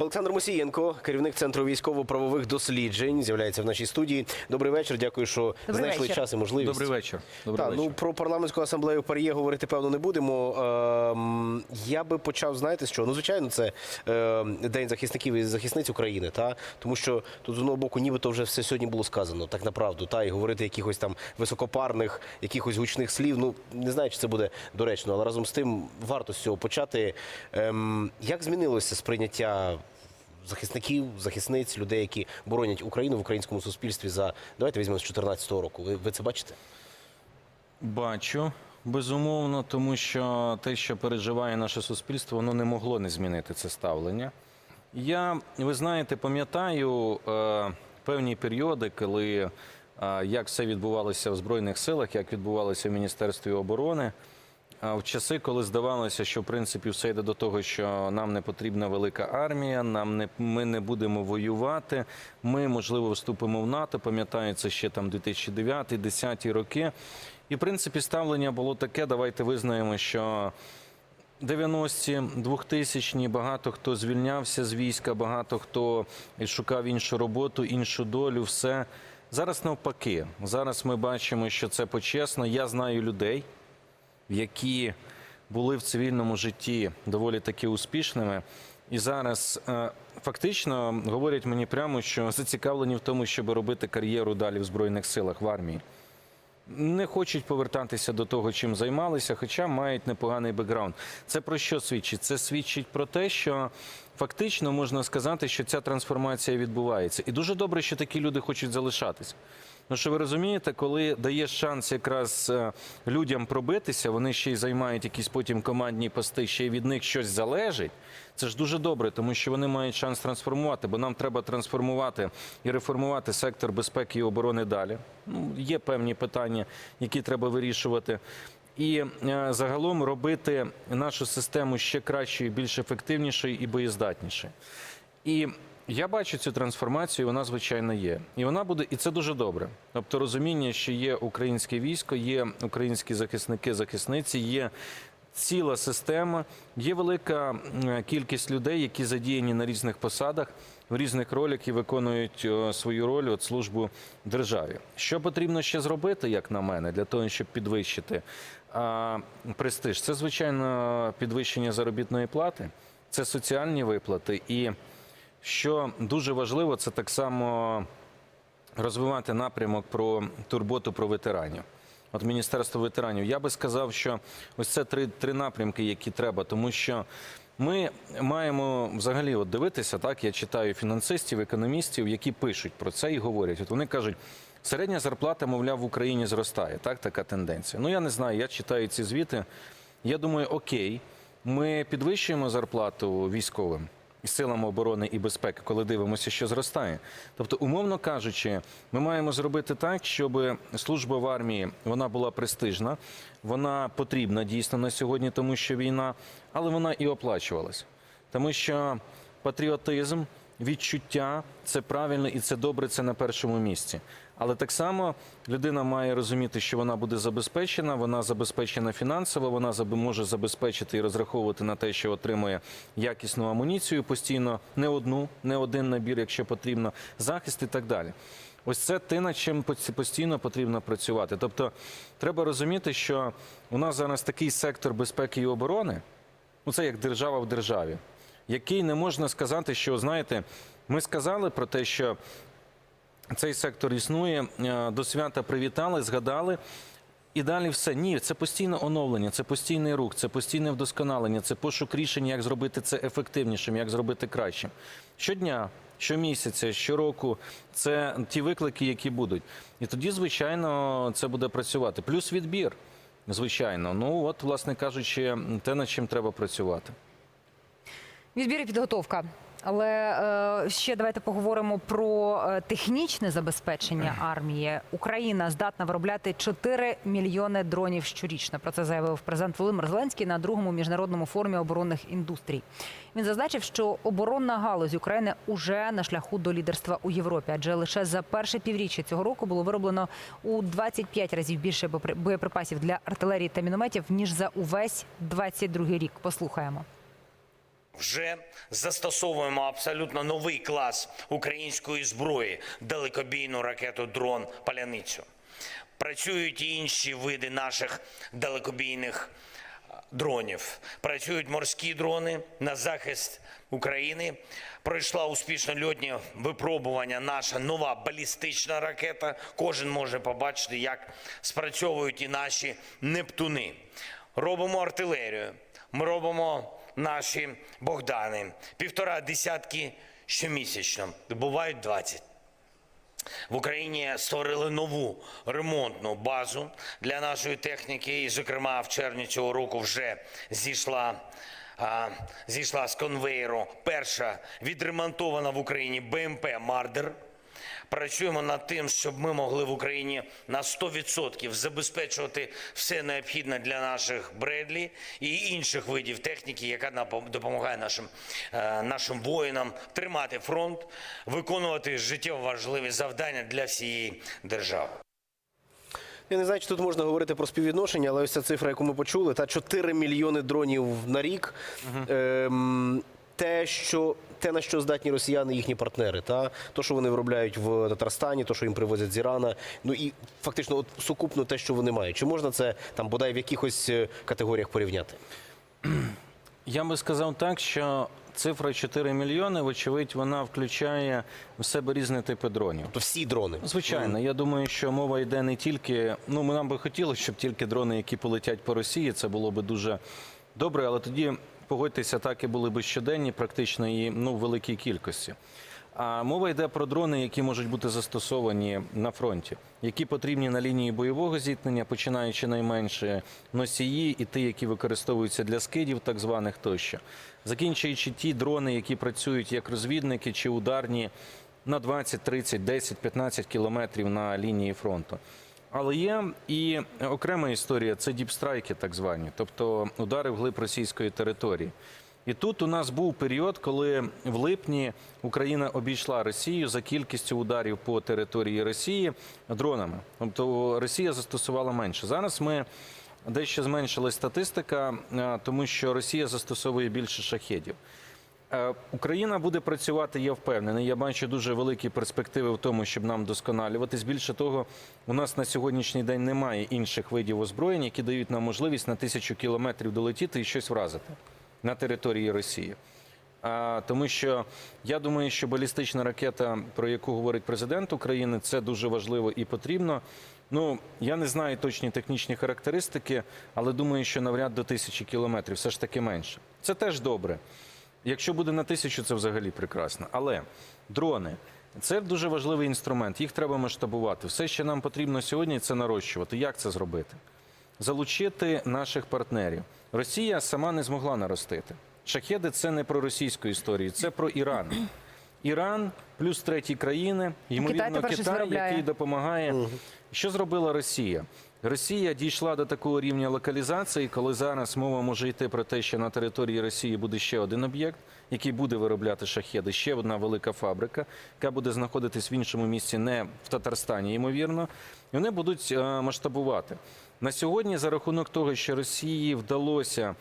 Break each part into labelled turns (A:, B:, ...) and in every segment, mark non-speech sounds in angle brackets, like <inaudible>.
A: Олександр Мусієнко, керівник центру військово-правових досліджень, з'являється в нашій студії. Добрий вечір. Дякую, що
B: Добрий
A: знайшли
B: вечір.
A: час і можливість.
C: Добрий вечір. Добрий
A: Так,
C: вечір.
A: ну про парламентську асамблею Пар'є говорити певно не будемо. Ем, я би почав, знаєте, з чого? Ну, звичайно, це ем, День захисників і захисниць України, та тому що тут з одного боку, нібито вже все сьогодні було сказано, так направду, та і говорити якихось там високопарних, якихось гучних слів. Ну не знаю, чи це буде доречно, але разом з тим варто з цього почати. Ем, як змінилося сприйняття? Захисників, захисниць, людей, які боронять Україну в українському суспільстві за давайте візьмемо з 2014 року. Ви, ви це бачите?
C: Бачу, безумовно, тому що те, що переживає наше суспільство, воно не могло не змінити це ставлення. Я, ви знаєте, пам'ятаю е, певні періоди, коли е, як все відбувалося в Збройних силах, як відбувалося в Міністерстві оборони. В часи, коли здавалося, що в принципі все йде до того, що нам не потрібна велика армія, нам не ми не будемо воювати. Ми можливо вступимо в НАТО. Пам'ятаю, це ще там 2009-2010 роки. І в принципі ставлення було таке. Давайте визнаємо, що 90-ті, 2000-ні, багато хто звільнявся з війська, багато хто шукав іншу роботу, іншу долю. Все зараз навпаки. Зараз ми бачимо, що це почесно. Я знаю людей які були в цивільному житті доволі таки успішними. І зараз е, фактично говорять мені прямо, що зацікавлені в тому, щоб робити кар'єру далі в Збройних силах в армії. Не хочуть повертатися до того, чим займалися, хоча мають непоганий бекграунд. Це про що свідчить? Це свідчить про те, що фактично можна сказати, що ця трансформація відбувається. І дуже добре, що такі люди хочуть залишатись. Ну що ви розумієте, коли даєш шанс якраз е, людям пробитися, вони ще й займають якісь потім командні пости, ще й від них щось залежить. Це ж дуже добре, тому що вони мають шанс трансформувати, бо нам треба трансформувати і реформувати сектор безпеки і оборони далі. Ну, є певні питання, які треба вирішувати. І е, загалом робити нашу систему ще кращою, більш ефективнішою і боєздатнішою. І я бачу цю трансформацію, вона звичайно є. І вона буде, і це дуже добре. Тобто розуміння, що є українське військо, є українські захисники, захисниці, є ціла система, є велика кількість людей, які задіяні на різних посадах, в різних ролях і виконують свою роль от службу державі. Що потрібно ще зробити, як на мене, для того, щоб підвищити престиж? Це звичайно підвищення заробітної плати, це соціальні виплати і. Що дуже важливо, це так само розвивати напрямок про турботу про ветеранів. От Міністерство ветеранів. Я би сказав, що ось це три, три напрямки, які треба, тому що ми маємо взагалі от дивитися, так я читаю фінансистів, економістів, які пишуть про це і говорять. От вони кажуть, середня зарплата, мовляв, в Україні зростає. Так, така тенденція. Ну я не знаю, я читаю ці звіти. Я думаю, окей, ми підвищуємо зарплату військовим і силам оборони і безпеки, коли дивимося, що зростає. Тобто, умовно кажучи, ми маємо зробити так, щоб служба в армії вона була престижна, вона потрібна дійсно на сьогодні, тому що війна, але вона і оплачувалась, тому що патріотизм. Відчуття це правильно і це добре, це на першому місці. Але так само людина має розуміти, що вона буде забезпечена, вона забезпечена фінансово, вона може забезпечити і розраховувати на те, що отримує якісну амуніцію постійно, не одну, не один набір, якщо потрібно, захист і так далі. Ось це те, над чим постійно потрібно працювати. Тобто, треба розуміти, що у нас зараз такий сектор безпеки і оборони, ну це як держава в державі, який не можна сказати, що знаєте, ми сказали про те, що цей сектор існує, е, до свята привітали, згадали. І далі все. Ні, це постійне оновлення, це постійний рух, це постійне вдосконалення, це пошук рішень, як зробити це ефективнішим, як зробити кращим. Щодня, щомісяця, щороку це ті виклики, які будуть. І тоді, звичайно, це буде працювати. Плюс відбір, звичайно. Ну от, власне кажучи, те, над чим треба працювати.
B: Відбір і підготовка. Але е, ще давайте поговоримо про е, технічне забезпечення <clears throat> армії. Україна здатна виробляти 4 мільйони дронів щорічно. Про це заявив президент Володимир Зеленський на другому міжнародному форумі оборонних індустрій. Він зазначив, що оборонна галузь України уже на шляху до лідерства у Європі, адже лише за перше півріччя цього року було вироблено у 25 разів більше боєпри- боєприпасів для артилерії та мінометів ніж за увесь 22 рік. Послухаємо.
D: Вже застосовуємо абсолютно новий клас української зброї далекобійну ракету дрон Паляницю. Працюють і інші види наших далекобійних дронів. Працюють морські дрони на захист України. Пройшла успішно льотні випробування наша нова балістична ракета. Кожен може побачити, як спрацьовують і наші нептуни. Робимо артилерію. Ми робимо наші Богдани. Півтора десятки щомісячно. Бувають 20. В Україні створили нову ремонтну базу для нашої техніки. І, зокрема, в червні цього року вже зійшла, зійшла з конвейеру перша відремонтована в Україні БМП Мардер. Працюємо над тим, щоб ми могли в Україні на 100% забезпечувати все необхідне для наших Бредлі і інших видів техніки, яка допомагає нашим, е, нашим воїнам тримати фронт, виконувати життєво важливі завдання для всієї держави.
A: Я не знаю, чи тут можна говорити про співвідношення, але ось ця цифра, яку ми почули, та 4 мільйони дронів на рік. Ем, те, що те, на що здатні росіяни, їхні партнери, та то, що вони виробляють в Татарстані, то, що їм привозять з Ірана, ну і фактично, от сукупно те, що вони мають. Чи можна це там бодай в якихось е, категоріях порівняти? <clears throat>
C: Я би сказав так, що цифра 4 мільйони, вочевидь, вона включає в себе різні типи дронів.
A: То всі дрони.
C: Звичайно, я думаю, що мова йде не тільки. Ну, ми нам би хотілося, щоб тільки дрони, які полетять по Росії, це було би дуже добре, але тоді погодьтеся, так і були б щоденні, практично і ну, в великій кількості. А мова йде про дрони, які можуть бути застосовані на фронті, які потрібні на лінії бойового зіткнення, починаючи найменше носії і ті, які використовуються для скидів, так званих тощо, закінчуючи ті дрони, які працюють як розвідники чи ударні на 20, 30, 10, 15 кілометрів на лінії фронту. Але є і окрема історія це діпстрайки, так звані, тобто удари вглиб російської території. І тут у нас був період, коли в липні Україна обійшла Росію за кількістю ударів по території Росії дронами. Тобто Росія застосувала менше. Зараз ми дещо зменшили статистика, е, тому що Росія застосовує більше шахедів. Е, Україна буде працювати, я впевнений. Я бачу дуже великі перспективи в тому, щоб нам досконалюватись. Більше того, у нас на сьогоднішній день немає інших видів озброєнь, які дають нам можливість на тисячу кілометрів долетіти і щось вразити на території Росії. А, тому що я думаю, що балістична ракета, про яку говорить президент України, це дуже важливо і потрібно. Ну я не знаю точні технічні характеристики, але думаю, що навряд до тисячі кілометрів, все ж таки менше. Це теж добре. Якщо буде на тисячу, це взагалі прекрасно. Але дрони це дуже важливий інструмент. Їх треба масштабувати. Все, що нам потрібно сьогодні, це нарощувати. Як це зробити? Залучити наших партнерів. Росія сама не змогла наростити. Шахеди це не про російську історію, це про Іран. Іран плюс треті країни, ймовірно,
B: щось
C: Китай, який допомагає. Що зробила Росія? Росія дійшла до такого рівня локалізації, коли зараз мова може йти про те, що на території Росії буде ще один об'єкт, який буде виробляти шахеди, ще одна велика фабрика, яка буде знаходитись в іншому місці, не в Татарстані, ймовірно, і вони будуть е, масштабувати. На сьогодні, за рахунок того, що Росії вдалося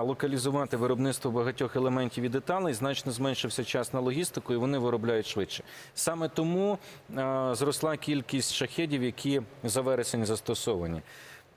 C: локалізувати виробництво багатьох елементів і деталей, значно зменшився час на логістику, і вони виробляють швидше. Саме тому зросла кількість шахедів, які за вересень застосовані.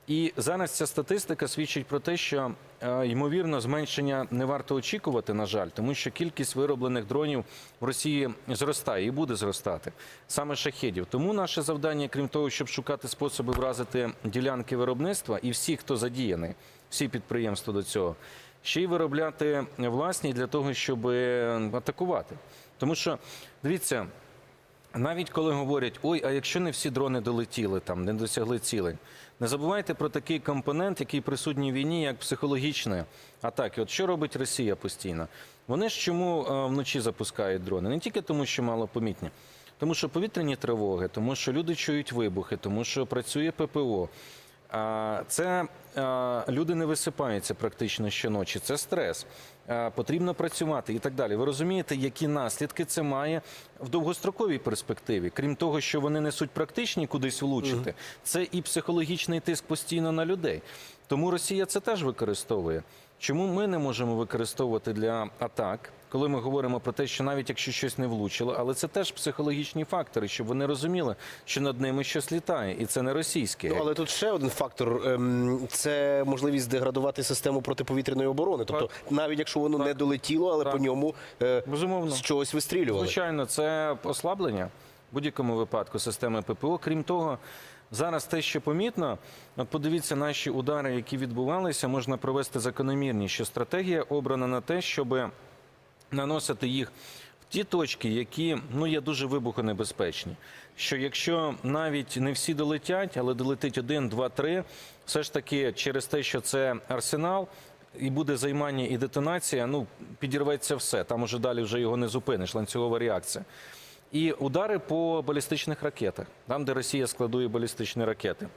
C: І зараз ця статистика свідчить про те, що е, ймовірно зменшення не варто очікувати, на жаль, тому що кількість вироблених дронів в Росії зростає і буде зростати саме шахедів. Тому наше завдання, крім того, щоб шукати способи вразити ділянки виробництва і всі, хто задіяний, всі підприємства до цього, ще й виробляти власні для того, щоб е, атакувати. Тому що дивіться. Навіть коли говорять, ой, а якщо не всі дрони долетіли там, не досягли цілей, не забувайте про такий компонент, який присутній в війні, як психологічне атаки. От що робить Росія постійно? Вони ж чому е, вночі запускають дрони? Не тільки тому, що мало помітні, тому що повітряні тривоги, тому що люди чують вибухи, тому що працює ППО. Це люди не висипаються практично щоночі. Це стрес. Потрібно працювати і так далі. Ви розумієте, які наслідки це має в довгостроковій перспективі? Крім того, що вони несуть практичні кудись влучити, це і психологічний тиск постійно на людей. Тому Росія це теж використовує. Чому ми не можемо використовувати для атак, коли ми говоримо про те, що навіть якщо щось не влучило, але це теж психологічні фактори, щоб вони розуміли, що над ними щось літає, і це не російське.
A: Ну, але тут ще один фактор ем, це можливість деградувати систему протиповітряної оборони. Тобто, навіть якщо воно не долетіло, але
C: Так.
A: по ньому е,
C: Безумовно.
A: з чогось вистрілювали.
C: Звичайно, це ослаблення в будь-якому випадку системи ППО. Крім того, зараз те, що помітно, от подивіться наші удари, які відбувалися, можна провести закономірність, що стратегія обрана на те, щоб наносити їх в ті точки, які ну є дуже вибухонебезпечні. Що якщо навіть не всі долетять, але долетить один, два, три, все ж таки через те, що це арсенал. І буде займання і детонація, ну підірветься все. Там уже далі вже його не зупиниш, ланцюгова реакція. І удари по балістичних ракетах, там, де Росія складує балістичні ракети.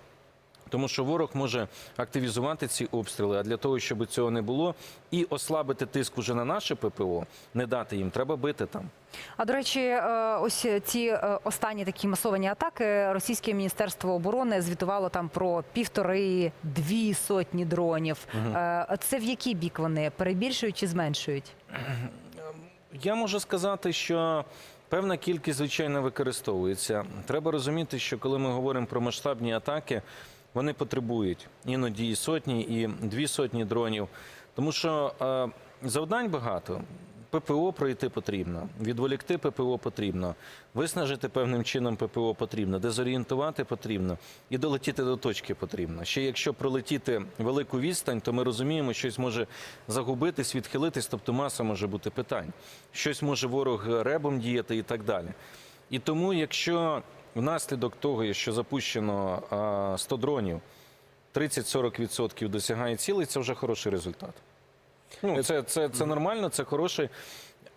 C: Тому що ворог може активізувати ці обстріли, а для того, щоб цього не було, і ослабити тиск уже на наше ППО, не дати їм, треба бити там.
B: А до речі, е, ось ці е, останні такі масовані атаки. Російське міністерство оборони звітувало там про півтори-дві сотні дронів. Е, Це в який бік вони перебільшують чи зменшують?
C: Я можу сказати, що певна кількість, звичайно, використовується. Треба розуміти, що коли ми говоримо про масштабні атаки, вони потребують іноді і сотні, і дві сотні дронів. Тому що е, завдань багато. ППО пройти потрібно, відволікти ППО потрібно, виснажити певним чином ППО потрібно, дезорієнтувати потрібно і долетіти до точки потрібно. Ще якщо пролетіти велику відстань, то ми розуміємо, щось може загубитись, відхилитись, тобто маса може бути питань. Щось може ворог ребом діяти і так далі. І тому, якщо внаслідок того, що запущено а, 100 дронів, 30-40% досягає цілей, це вже хороший результат. Ну, це, це, це нормально, це хороший.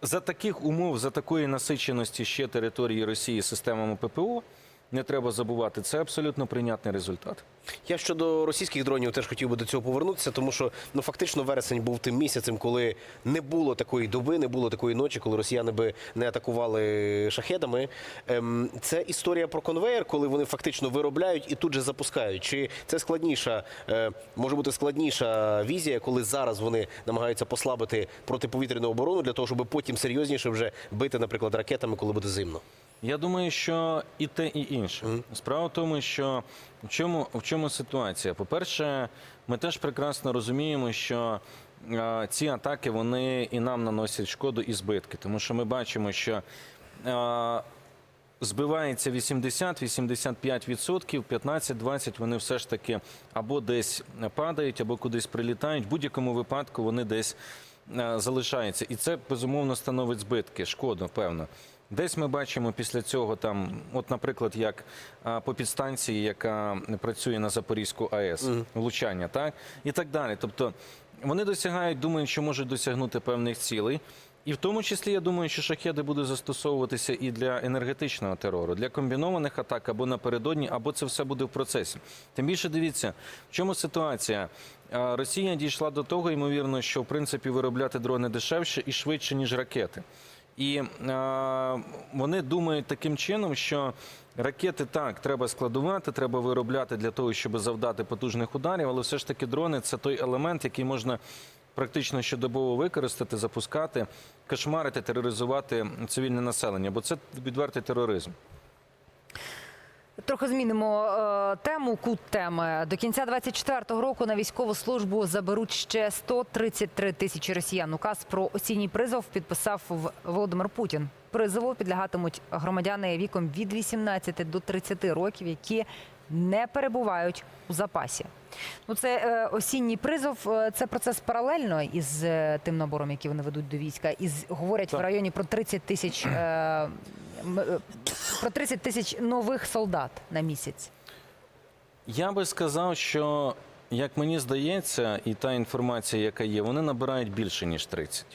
C: За таких умов, за такої насиченості ще території Росії системами ППО, не треба забувати, це абсолютно прийнятний результат.
A: Я щодо російських дронів теж хотів би до цього повернутися, тому що ну фактично вересень був тим місяцем, коли не було такої доби, не було такої ночі, коли росіяни би не атакували шахедами. Ем, це історія про конвейер, коли вони фактично виробляють і тут же запускають. Чи це складніша, е, може бути складніша візія, коли зараз вони намагаються послабити протиповітряну оборону для того, щоб потім серйозніше вже бити, наприклад, ракетами, коли буде зимно.
C: Я думаю, що і те, і інше. Справа в тому, що в чому, в чому ситуація? По-перше, ми теж прекрасно розуміємо, що е, ці атаки вони і нам наносять шкоду і збитки, тому що ми бачимо, що е, збивається 80-85%, 15-20% вони все ж таки або десь падають, або кудись прилітають. В будь-якому випадку вони десь е, залишаються. І це безумовно становить збитки, шкоду, певно. Десь ми бачимо після цього там, от, наприклад, як а, по підстанції, яка працює на Запорізьку АЕС, влучання, так і так далі. Тобто вони досягають, думають, що можуть досягнути певних цілей. І в тому числі я думаю, що шахеди будуть застосовуватися і для енергетичного терору, для комбінованих атак або напередодні, або це все буде в процесі. Тим більше дивіться, в чому ситуація. Росія дійшла до того, ймовірно, що в принципі виробляти дрони дешевше і швидше, ніж ракети. І е, вони думають таким чином, що ракети так треба складувати, треба виробляти для того, щоб завдати потужних ударів, але все ж таки дрони це той елемент, який можна практично щодобово використати, запускати, кошмарити, тероризувати цивільне населення, бо це відвертий тероризм.
B: Трохи змінимо е, тему, кут теми. До кінця 24-го року на військову службу заберуть ще 133 тисячі росіян. Указ про осінній призов підписав Володимир Путін. Призову підлягатимуть громадяни віком від 18 до 30 років, які не перебувають у запасі. Ну, це е, осінній призов. е, Це процес паралельно із е, тим набором, який вони ведуть до війська. І говорять в районі про 30 тисяч е, про 30 тисяч нових солдат на місяць.
C: Я би сказав, що як мені здається, і та інформація, яка є, вони набирають більше ніж 30.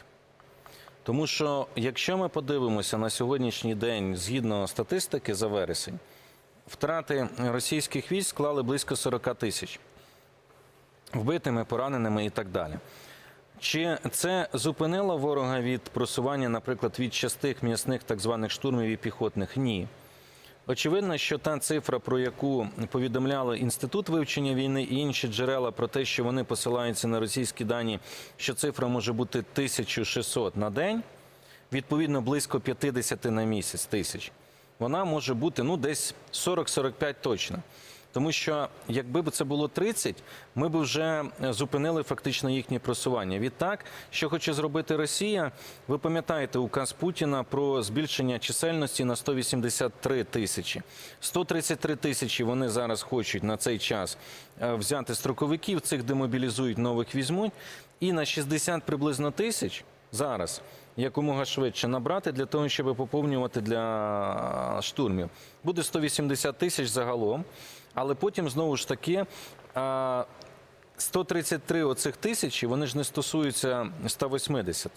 C: Тому що якщо ми подивимося на сьогоднішній день, згідно статистики за вересень, втрати російських військ склали близько 40 тисяч вбитими, пораненими і так далі. Чи це зупинило ворога від просування, наприклад, від частих м'ясних так званих штурмів і піхотних? Ні. Очевидно, що та цифра, про яку повідомляли інститут вивчення війни і інші джерела, про те, що вони посилаються на російські дані, що цифра може бути 1600 на день, відповідно близько 50 на місяць тисяч. Вона може бути ну десь 40-45 точно. Тому що якби б це було 30, ми б вже е, зупинили фактично їхнє просування. Відтак, що хоче зробити Росія, ви пам'ятаєте указ Путіна про збільшення чисельності на 183 тисячі. 133 тисячі вони зараз хочуть на цей час е, взяти строковиків, цих демобілізують, нових візьмуть, і на 60 приблизно тисяч зараз якомога швидше набрати для того, щоб поповнювати для штурмів. Буде 180 тисяч загалом, але потім знову ж таки. а, 133 оцих тисячі, вони ж не стосуються 180.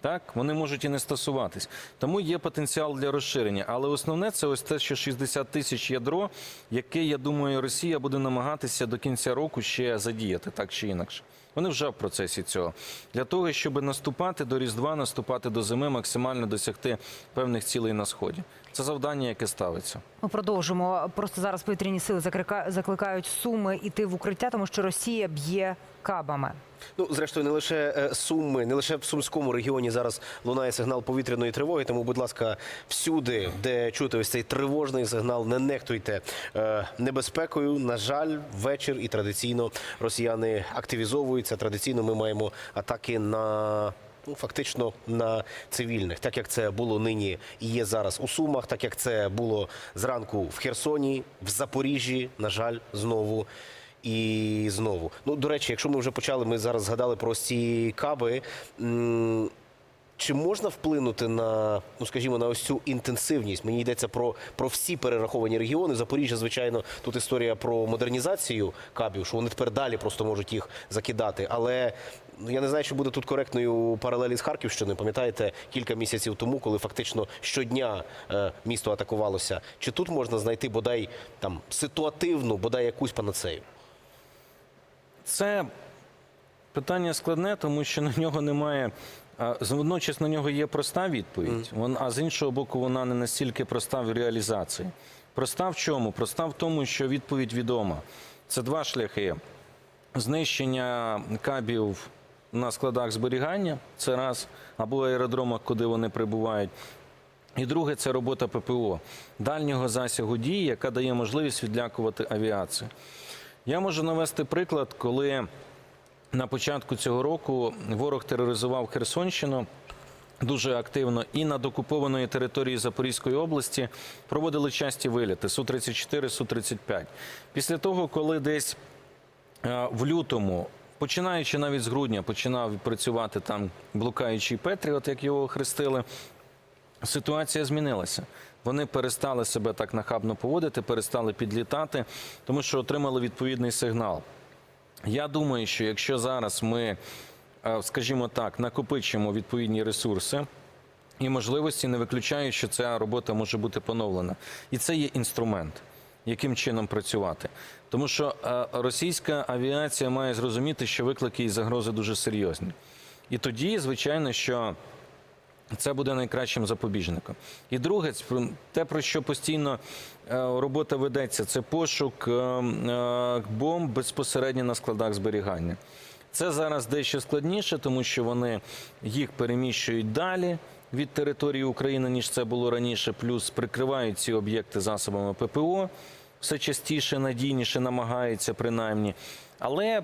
C: Так, вони можуть і не стосуватись. Тому є потенціал для розширення. Але основне це ось те, що 60 тисяч ядро, яке, я думаю, Росія буде намагатися до кінця року ще задіяти, так чи інакше. Вони вже в процесі цього. Для того, щоб наступати до Різдва, наступати до зими, максимально досягти певних цілей на сході. Це завдання, яке ставиться.
B: Ми продовжимо. Просто зараз повітряні сили заклика- закликають суми іти в укриття, тому що Росія б'є кабами.
A: Ну, зрештою, не лише е, Суми, не лише в Сумському регіоні зараз лунає сигнал повітряної тривоги. Тому, будь ласка, всюди, де чути ось цей тривожний сигнал, не нехтуйте е, небезпекою. На жаль, вечір і традиційно росіяни активізовуються. Традиційно ми маємо атаки на. Ну, фактично на цивільних, так як це було нині і є зараз у Сумах, так як це було зранку в Херсоні, в Запоріжжі, на жаль, знову і знову. Ну, до речі, якщо ми вже почали, ми зараз згадали про ці каби. Чи можна вплинути на, ну скажімо, на ось цю інтенсивність? Мені йдеться про, про всі перераховані регіони. Запоріжжя, звичайно, тут історія про модернізацію кабів, що вони тепер далі просто можуть їх закидати. Але ну, я не знаю, чи буде тут коректною паралелі з Харківщиною. Пам'ятаєте, кілька місяців тому, коли фактично щодня е, місто атакувалося. Чи тут можна знайти бодай там ситуативну, бодай якусь панацею?
C: Це питання складне, тому що на нього немає. Водночас на нього є проста відповідь, а з іншого боку, вона не настільки проста в реалізації. Проста в чому? Проста в тому, що відповідь відома. Це два шляхи: знищення кабів на складах зберігання, це раз, або аеродромах, куди вони прибувають. І друге це робота ППО дальнього засягу дії, яка дає можливість відлякувати авіацію. Я можу навести приклад, коли на початку цього року ворог тероризував Херсонщину. Дуже активно і над окупованої території Запорізької області проводили часті виліти Су-34, Су-35. Після того, коли десь е, в лютому, починаючи навіть з грудня, починав працювати там блукаючий Петріот, як його хрестили, ситуація змінилася. Вони перестали себе так нахабно поводити, перестали підлітати, тому що отримали відповідний сигнал. Я думаю, що якщо зараз ми, е, скажімо так, накопичимо відповідні ресурси і можливості, не виключаю, що ця робота може бути поновлена. І це є інструмент, яким чином працювати. Тому що е, російська авіація має зрозуміти, що виклики і загрози дуже серйозні. І тоді, звичайно, що це буде найкращим запобіжником. І друге, те, про що постійно е, робота ведеться, це пошук е, бомб безпосередньо на складах зберігання. Це зараз дещо складніше, тому що вони їх переміщують далі від території України, ніж це було раніше, плюс прикривають ці об'єкти засобами ППО. Все частіше, надійніше намагаються принаймні. Але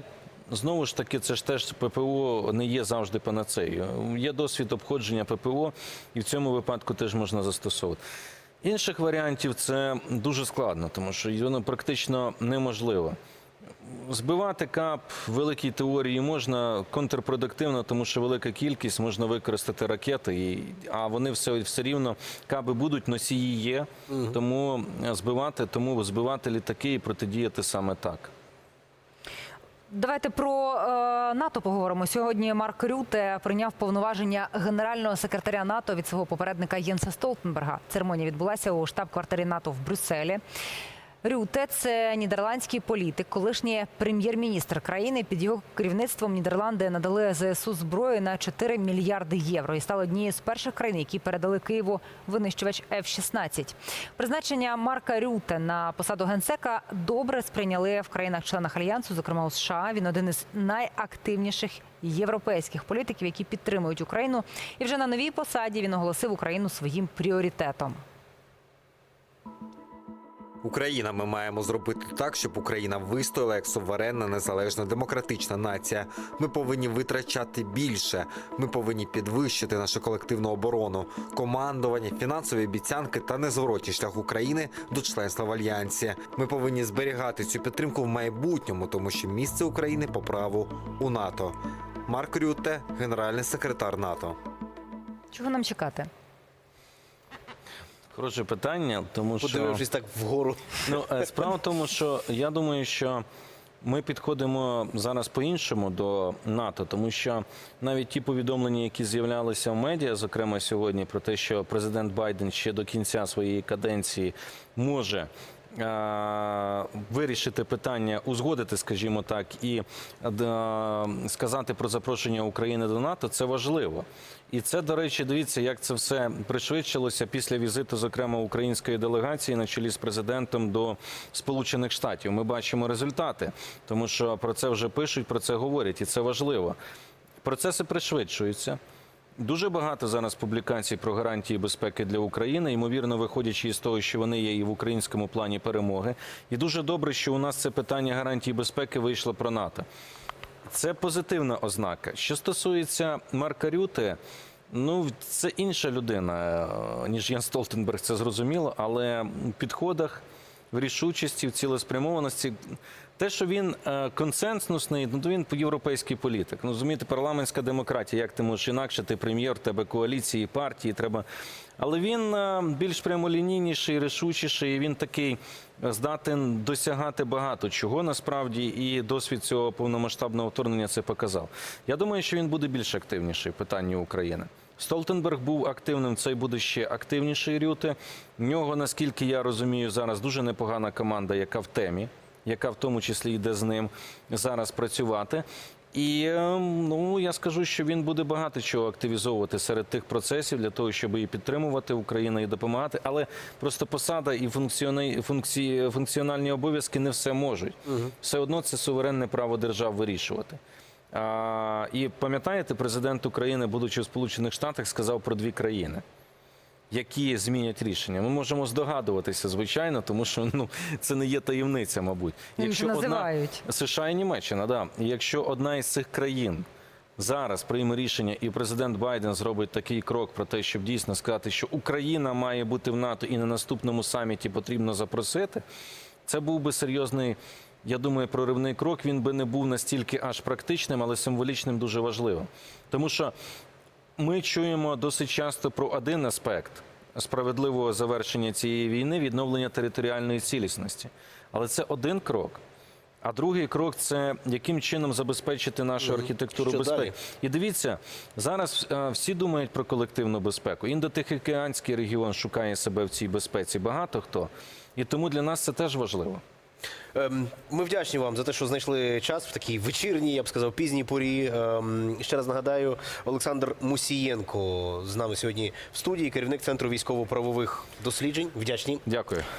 C: Знову ж таки, це ж теж ППО не є завжди панацеєю. Є досвід обходження ППО, і в цьому випадку теж можна застосовувати. Інших варіантів це дуже складно, тому що воно практично неможливо. Збивати кап великій теорії можна контрпродуктивно, тому що велика кількість можна використати ракети, а вони все, все рівно каби будуть, носії є. Тому збивати, тому збивати літаки і протидіяти саме так.
B: Давайте про е, НАТО поговоримо. Сьогодні Марк Рюте прийняв повноваження генерального секретаря НАТО від свого попередника Єнса Столтенберга. Церемонія відбулася у штаб-квартирі НАТО в Брюсселі. Рюте це нідерландський політик, колишній прем'єр-міністр країни. Під його керівництвом Нідерланди надали ЗСУ зброю на 4 мільярди євро і стали однією з перших країн, які передали Києву винищувач F-16. Призначення Марка Рюте на посаду генсека добре сприйняли в країнах-членах альянсу, зокрема у США. Він один із найактивніших європейських політиків, які підтримують Україну. І вже на новій посаді він оголосив Україну своїм пріоритетом.
E: Україна, ми маємо зробити так, щоб Україна вистояла як суверенна, незалежна, демократична нація. Ми повинні витрачати більше. Ми повинні підвищити нашу колективну оборону, командування, фінансові обіцянки та незворотній шлях України до членства в альянсі. Ми повинні зберігати цю підтримку в майбутньому, тому що місце України по праву у НАТО. Марк Рютте, генеральний секретар НАТО.
B: Чого нам чекати?
C: Хороше питання, тому що
A: Подивившись так вгору.
C: ну, е, справа в тому, що я думаю, що ми підходимо зараз по-іншому до НАТО, тому що навіть ті повідомлення, які з'являлися в медіа, зокрема сьогодні, про те, що президент Байден ще до кінця своєї каденції може. Е, Вирішити питання, узгодити, скажімо так, і е, сказати про запрошення України до НАТО це важливо. І це, до речі, дивіться, як це все пришвидшилося після візиту, зокрема української делегації на чолі з президентом до Сполучених Штатів. Ми бачимо результати, тому що про це вже пишуть, про це говорять, і це важливо. Процеси пришвидшуються. Дуже багато зараз публікацій про гарантії безпеки для України, ймовірно, виходячи із того, що вони є і в українському плані перемоги. І дуже добре, що у нас це питання гарантій безпеки вийшло про НАТО. Це позитивна ознака. Що стосується Марка Рюте, ну це інша людина, е, ніж Ян Столтенберг, це зрозуміло, але в підходах, в рішучості, в цілеспрямованості. Те, що він е, консенсусний, ну то він європейський політик. Ну, розумієте, парламентська демократія. Як ти можеш інакше? Ти прем'єр, тебе коаліції, партії, треба. Але він е, більш прямолінійніший, рішучіший. і Він такий е, здатен досягати багато чого насправді, і досвід цього повномасштабного вторгнення це показав. Я думаю, що він буде більш активніший в питанні України. Столтенберг був активним, цей буде ще активніший Рюте. В нього, наскільки я розумію, зараз дуже непогана команда, яка в темі, яка в тому числі йде з ним зараз працювати. І е, ну я скажу, що він буде багато чого активізовувати серед тих процесів для того, щоб і підтримувати Україну і допомагати. Але просто посада і функціони- функціональні обов'язки не все можуть. Все одно це суверенне право держав вирішувати. А, і пам'ятаєте, президент України, будучи в Сполучених Штатах, сказав про дві країни. Які змінять рішення? Ми можемо здогадуватися, звичайно, тому що ну це не є таємниця, мабуть.
B: Це називають.
C: США і Німеччина, да. І якщо одна із цих країн зараз прийме рішення, і президент Байден зробить такий крок про те, щоб дійсно сказати, що Україна має бути в НАТО і на наступному саміті потрібно запросити, це був би серйозний. Я думаю, проривний крок він би не був настільки аж практичним, але символічним дуже важливим. Тому що ми чуємо досить часто про один аспект справедливого завершення цієї війни відновлення територіальної цілісності. Але це один крок. А другий крок це яким чином забезпечити нашу архітектуру
A: Що
C: безпеки.
A: далі?
C: І дивіться, зараз е, всі думають про колективну безпеку. Індотихоокеанський регіон шукає себе в цій безпеці. Багато хто. І тому для нас це теж важливо.
A: Ем, Ми вдячні вам за те, що знайшли час в такій вечірній, я б сказав, пізній порі. Ем, Ще раз нагадаю, Олександр Мусієнко з нами сьогодні в студії, керівник центру військово-правових досліджень. Вдячні.
C: Дякую.